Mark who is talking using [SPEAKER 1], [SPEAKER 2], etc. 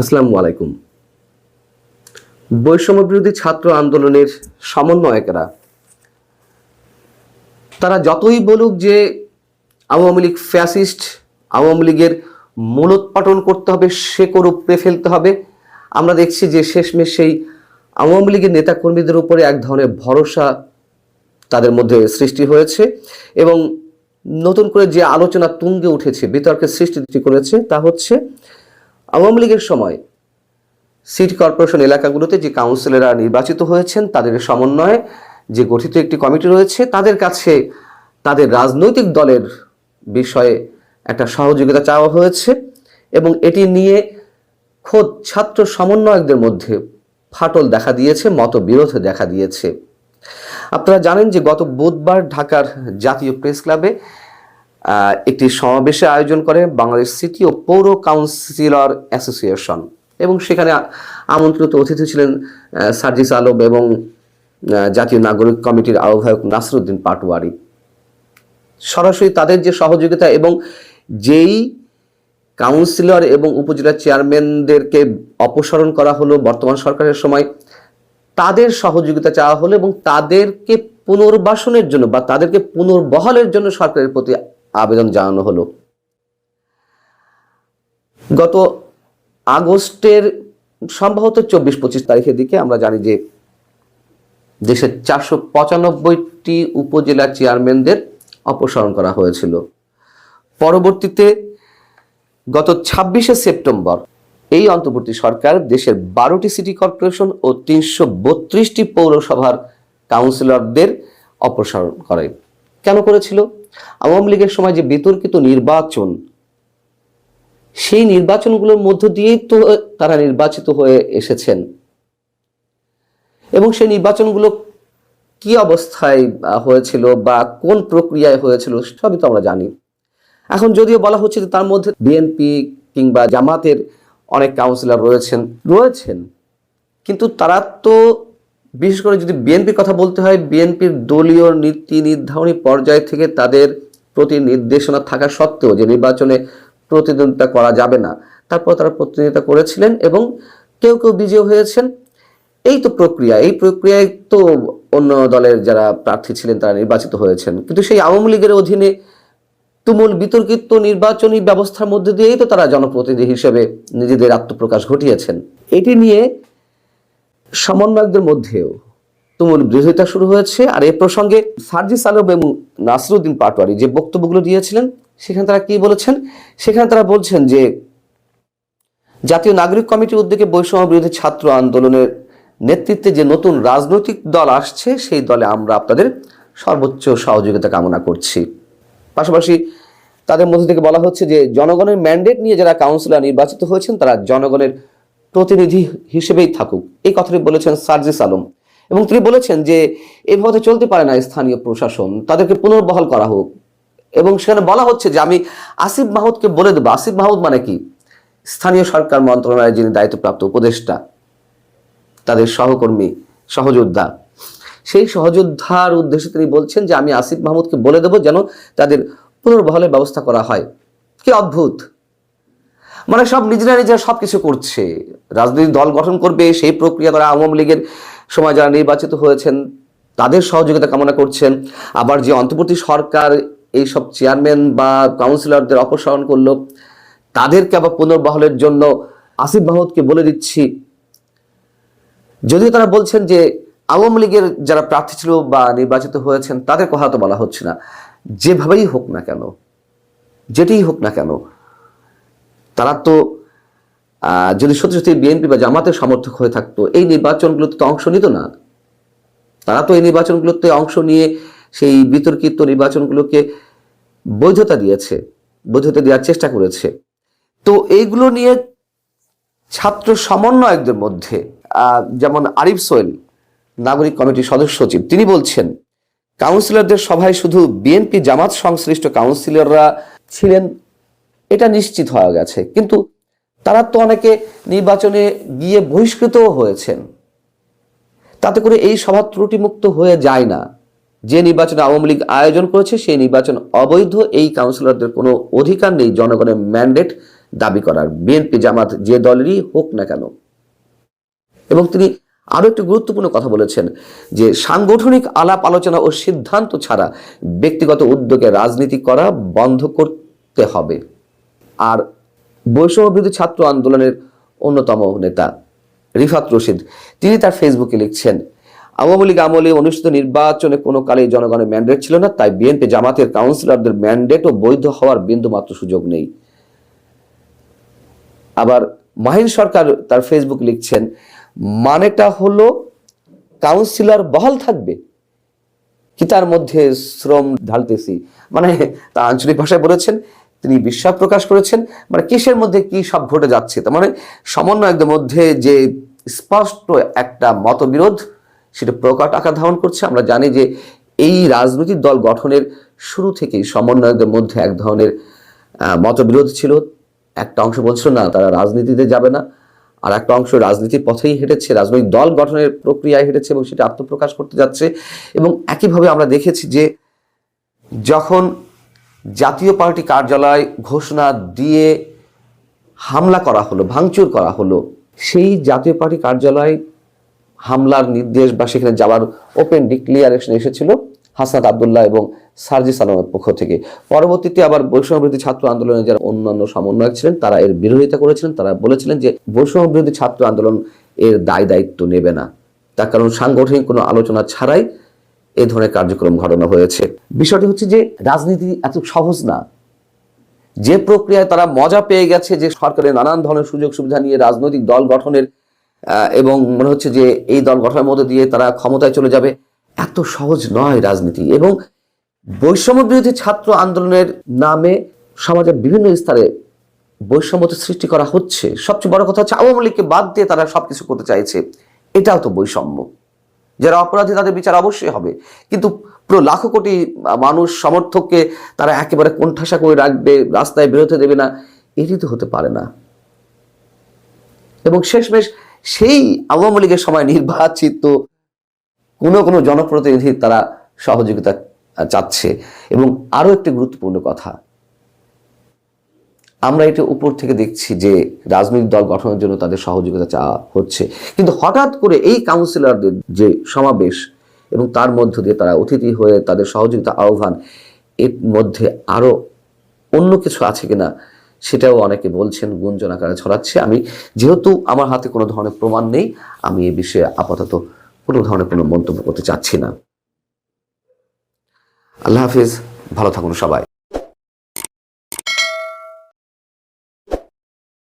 [SPEAKER 1] আসসালামু আলাইকুম। বৈষম্য বিরোধী ছাত্র আন্দোলনের সমন্বয়কেরা, তারা যতই বলুক যে আওয়ামী লীগ ফ্যাসিস্ট, আওয়ামী লীগের মূলোৎপাটন করতে হবে, সে উপড়ে ফেলতে হবে, আমরা দেখছি যে শেষমেশ সেই আওয়ামী লীগের নেতাকর্মীদের উপরে এক ধরনের ভরসা তাদের মধ্যে সৃষ্টি হয়েছে এবং নতুন করে যে আলোচনা তুঙ্গে উঠেছে, বিতর্কের সৃষ্টি করেছে, তা হচ্ছে আওয়ামী লীগের সময় সিটি কর্পোরেশন এলাকাগুলোতে যে কাউন্সিলররা নির্বাচিত হয়েছেন, তাদের সমন্বয়ে যে গঠিত একটি কমিটি রয়েছে, তাদের কাছে তাদের রাজনৈতিক দলের বিষয়ে একটা সহযোগিতা চাওয়া হয়েছে এবং এটি নিয়ে খোদ ছাত্র সমন্বয়কদের মধ্যে ফাটল দেখা দিয়েছে, মতবিরোধ দেখা দিয়েছে। আপনারা জানেন যে গত বুধবার ঢাকার জাতীয় প্রেস ক্লাবে একটি সমাবেশে আয়োজন করে বাংলাদেশ সিটি ও পৌর কাউন্সিলর অ্যাসোসিয়েশন। এবং সেখানে আমন্ত্রিত অতিথি ছিলেন সার্জিস আলম এবং জাতীয় নাগরিক কমিটির আহ্বায়ক নাসরুদ্দিন পাটোয়ারি। সরাসরি তাদের যে সহযোগিতা এবং যেই কাউন্সিলর এবং উপজেলা চেয়ারম্যানদেরকে অপসারণ করা হলো বর্তমান সরকারের সময়, তাদের সহযোগিতা চাওয়া হলো এবং তাদেরকে পুনর্বাসনের জন্য বা তাদেরকে পুনর্বহালের জন্য সরকারের প্রতি আবেদন জানানো হলো। গত আগস্টের সম্ভবত চব্বিশ পঁচিশ তারিখের দিকে আমরা জানি যে দেশের চারশো পঁচানব্বইটি উপজেলা চেয়ারম্যানদের অপসারণ করা হয়েছিল। পরবর্তীতে গত ছাব্বিশে সেপ্টেম্বর এই অন্তর্বর্তী সরকার দেশের বারোটি সিটি কর্পোরেশন ও তিনশো বত্রিশটি পৌরসভার কাউন্সিলরদের অপসারণ করে। কেন করেছিল? আওয়ামী লীগের সময় যে বিতর্কিত নির্বাচন, সেই নির্বাচনগুলোর মধ্য দিয়েই তো তারা নির্বাচিত হয়ে এসেছেন। এবং সেই নির্বাচনগুলো কি অবস্থায় হয়েছিল বা কোন প্রক্রিয়ায় হয়েছিল সবই তো আমরা জানি। এখন যদিও বলা হচ্ছে যে তার মধ্যে বিএনপি কিংবা জামাতের অনেক কাউন্সিলর রয়েছেন রয়েছেন। কিন্তু তারা তো বিশেষ করে যদি বিএনপির কথা বলতে হয়, বিএনপির দলীয় নীতি নির্ধারণী পর্যায় থেকে তাদের প্রতি নির্দেশনা থাকা সত্ত্বেও যে নির্বাচনে প্রতিদ্বন্দ্বিতা করা যাবে না, তারপর তারা প্রতিনিধিত্ব করেছিলেন এবং কেউ কেউ বিজয়ী হয়েছেন। এই তো প্রক্রিয়া, এই প্রক্রিয়ায় তো অন্য দলের যারা প্রার্থী ছিলেন তারা নির্বাচিত হয়েছেন। কিন্তু সেই আওয়ামী লীগের অধীনে তুমুল বিতর্কিত নির্বাচনী ব্যবস্থার মধ্যে দিয়েই তো তারা জনপ্রতিনিধি হিসেবে নিজেদের আত্মপ্রকাশ ঘটিয়েছেন। এটি নিয়ে সমন্বয়কদের মধ্যেও তুমুল বিরোধিতা শুরু হয়েছে। আর এ প্রসঙ্গে সার্জিস আলম এবং নাসরুদ্দিন পাটোয়ারি যে বক্তব্যগুলো দিয়েছিলেন, সেখানে তারা কি বলেছেন? সেখানে তারা বলছেন যে, জাতীয় নাগরিক কমিটির উদ্যোগে বৈষম্য বিরোধী ছাত্র আন্দোলনের নেতৃত্বে যে নতুন রাজনৈতিক দল আসছে, সেই দলে আমরা আপনাদের সর্বোচ্চ সহযোগিতা কামনা করছি। পাশাপাশি তাদের মধ্যে থেকে বলা হচ্ছে যে, জনগণের ম্যান্ডেট নিয়ে যারা কাউন্সিলর নির্বাচিত হয়েছেন, তারা জনগণের প্রতিনিধি হিসেবেই থাকুক। এই কথাটি বলেছেন সার্জিস আলম। এবং তিনি বলেছেন যে এভাবে চলতে পারে না স্থানীয় প্রশাসন। তাদেরকে পুনর্বহাল করা হোক। এবং সেখানে বলা হচ্ছে যে, আমি আসিফ মাহমুদকে বলে দেবো। আসিফ মাহমুদ মানে কি? স্থানীয় সরকার মন্ত্রণালয়ের যিনি দায়িত্বপ্রাপ্ত উপদেষ্টা, তাদের সহকর্মী, সহযোদ্ধা। সেই সহযোদ্ধার উদ্দেশ্যে তিনি বলছেন যে, আমি আসিফ মাহমুদকে বলে দেবো যেন তাদের পুনর্বহলের ব্যবস্থা করা হয়। কি অদ্ভুত! মানে সব নিজেরা নিজেরা সব কিছু করছে। রাজনৈতিক দল গঠন করবে, সেই প্রক্রিয়া তারা আওয়ামী লীগের সময় যারা নির্বাচিত হয়েছেন, তাদের সহযোগিতা কামনা করছেন। আবার যে অন্তর্বর্তী সরকার এই সব চেয়ারম্যান বা কাউন্সিলরদের অপসারণ করল, তাদেরকে আবার পুনর্বহলের জন্য আসিফ মাহমুদকে বলে দিচ্ছি। যদিও তারা বলছেন যে আওয়ামী লীগের যারা প্রার্থী ছিল বা নির্বাচিত হয়েছেন তাদের কথা তো বলা হচ্ছে না। যেভাবেই হোক না কেন যেটিই হোক না কেন তারা তো যদি সত্যি সত্যি বিএনপি বা জামাতের সমর্থক হয়ে থাকতো, এই নির্বাচনগুলোতে তো অংশ নিত না। তারা তো এই নির্বাচনগুলোতে অংশ নিয়ে সেই বিতর্কিত নির্বাচনগুলোকে বৈধতা দিয়েছে, বৈধতা দেওয়ার চেষ্টা করেছে। তো এইগুলো নিয়ে ছাত্র সমন্বয়কদের মধ্যে যেমন আরিফ সোয়েল নাগরিক কমিটির সদস্য সচিব, তিনি বলছেন, কাউন্সিলরদের সভায় শুধু বিএনপি জামাত সংশ্লিষ্ট কাউন্সিলররা ছিলেন এটা নিশ্চিত হওয়া গেছে। কিন্তু তারা তো অনেকে নির্বাচনে গিয়ে বহিষ্কৃতও হয়েছেন। তাতে করে এই সভা ত্রুটিমুক্ত হয়ে যায় না। যে নির্বাচনে আওয়ামী লীগ আয়োজন করেছে, সেই নির্বাচন অবৈধ, এই কাউন্সিলরদের কোনো অধিকার নেই জনগণের ম্যান্ডেট দাবি করার। বিএনপি, জামাত যে দলেরই হোক না কেন। এবং তিনি আরও একটি গুরুত্বপূর্ণ কথা বলেছেন যে সাংগঠনিক আলাপ আলোচনা ও সিদ্ধান্ত ছাড়া ব্যক্তিগত উদ্যোগে রাজনীতি করা বন্ধ করতে হবে। আর বৈষম্যবিরোধী ছাত্র আন্দোলনের অন্যতম নেতা রিফাত রশিদ। তিনি তার ফেসবুকে লিখছেন, আওয়ামী লীগ আমলে অনুষ্ঠিত নির্বাচনে কোনো কালেই জনগণের ম্যান্ডেট ছিল না, তাই বিএনপি জামাতের কাউন্সিলরদের ম্যান্ডেট ও বৈধ হওয়ার বিন্দুমাত্র সুযোগ নেই। আবার মাহিন সরকার তার ফেসবুক লিখছেন, মানেটা হলো কাউন্সিলর বহাল থাকবে। কি তার মধ্যে শ্রম ঢালতেছি? মানে তা আঞ্চলিক ভাষায় বলেছেন তিনি বিশ্বাস প্রকাশ করেছেন। মানে কিসের মধ্যে কি সব ঘটে যাচ্ছে? তার মানে সমন্বয়কদের মধ্যে যে স্পষ্ট একটা মতবিরোধ, সেটা প্রকট আকার ধারণ করছে। আমরা জানি যে এই রাজনৈতিক দল গঠনের শুরু থেকেই সমন্বয়কদের মধ্যে এক ধরনের মতবিরোধ ছিল। একটা অংশ বলছিল, না, তারা রাজনীতিতে যাবে না। আর একটা অংশ রাজনীতির পথেই হেঁটেছে, রাজনৈতিক দল গঠনের প্রক্রিয়ায় হেঁটেছে এবং সেটা আত্মপ্রকাশ করতে যাচ্ছে। এবং একইভাবে আমরা দেখেছি যে যখন জাতীয় পার্টি কার্যালয় ঘোষণা দিয়ে হামলা করা হলো, ভাঙচুর করা হলো। সেই জাতীয় পার্টি কার্যালয় হামলার নির্দেশ বা সেখানে যাওয়ার ওপেন ডিক্লিয়ারেশন এসেছিল হাসনাত আবদুল্লাহ এবং সার্জি সালামের পক্ষ থেকে। পরবর্তীতে আবার বৈষম্যবিরোধী ছাত্র আন্দোলনের যারা অন্যান্য সমন্বয়ক ছিলেন, তারা এর বিরোধিতা করেছিলেন। তারা বলেছিলেন যে বৈষম্যবিরোধী ছাত্র আন্দোলন এর দায় দায়িত্ব নেবে না। তার কারণ সাংগঠনিক কোনো আলোচনা ছাড়াই এ ধরনের কার্যক্রম ঘটানো হয়েছে। বিষয়টি হচ্ছে যে রাজনীতি এত সহজ না। যে প্রক্রিয়ায় তারা মজা পেয়ে গেছে যে সরকারের নানান ধরনের সুযোগ সুবিধা নিয়ে রাজনৈতিক দল গঠনের এবং মনে হচ্ছে যে এই দল গঠনের মধ্যে দিয়ে তারা ক্ষমতায় চলে যাবে, এত সহজ নয় রাজনীতি। এবং বৈষম্য বিরোধী ছাত্র আন্দোলনের নামে সমাজের বিভিন্ন স্তরে বৈষম্যতা সৃষ্টি করা হচ্ছে। সবচেয়ে বড় কথা হচ্ছে আওয়ামী লীগকে বাদ দিয়ে তারা সবকিছু করতে চাইছে। এটাও তো বৈষম্য। যারা অপরাধী তাদের বিচার অবশ্যই হবে। কিন্তু পুরো লাখো কোটি মানুষ, সমর্থককে তারা একেবারে কোণঠাসা করে রাখবে, রাস্তায় বেরোতে দেবে না, এটি তো হতে পারে না। এবং শেষমেশ সেই আওয়ামী লীগের সময় নির্বাচিত কোনো কোনো জনপ্রতিনিধি তারা সহযোগিতা চাচ্ছে। এবং আরও একটি গুরুত্বপূর্ণ কথা আমরা এটা উপর থেকে দেখছি যে রাজনৈতিক দল গঠনের জন্য তাদের সহযোগিতা চাওয়া হচ্ছে। কিন্তু হঠাৎ করে এই কাউন্সিলরদের যে সমাবেশ এবং তার মধ্য দিয়ে তারা অতিথি হয়ে তাদের সহযোগিতা আহ্বান, এর মধ্যে আরও অন্য কিছু আছে কিনা সেটাও অনেকে বলছেন, গুঞ্জন আকারে ছড়াচ্ছে। আমি যেহেতু আমার হাতে কোনো ধরনের প্রমাণ নেই, আমি এ বিষয়ে আপাতত কোনো ধরনের কোনো মন্তব্য করতে চাচ্ছি না। আল্লাহ হাফিজ, ভালো থাকুন সবাই।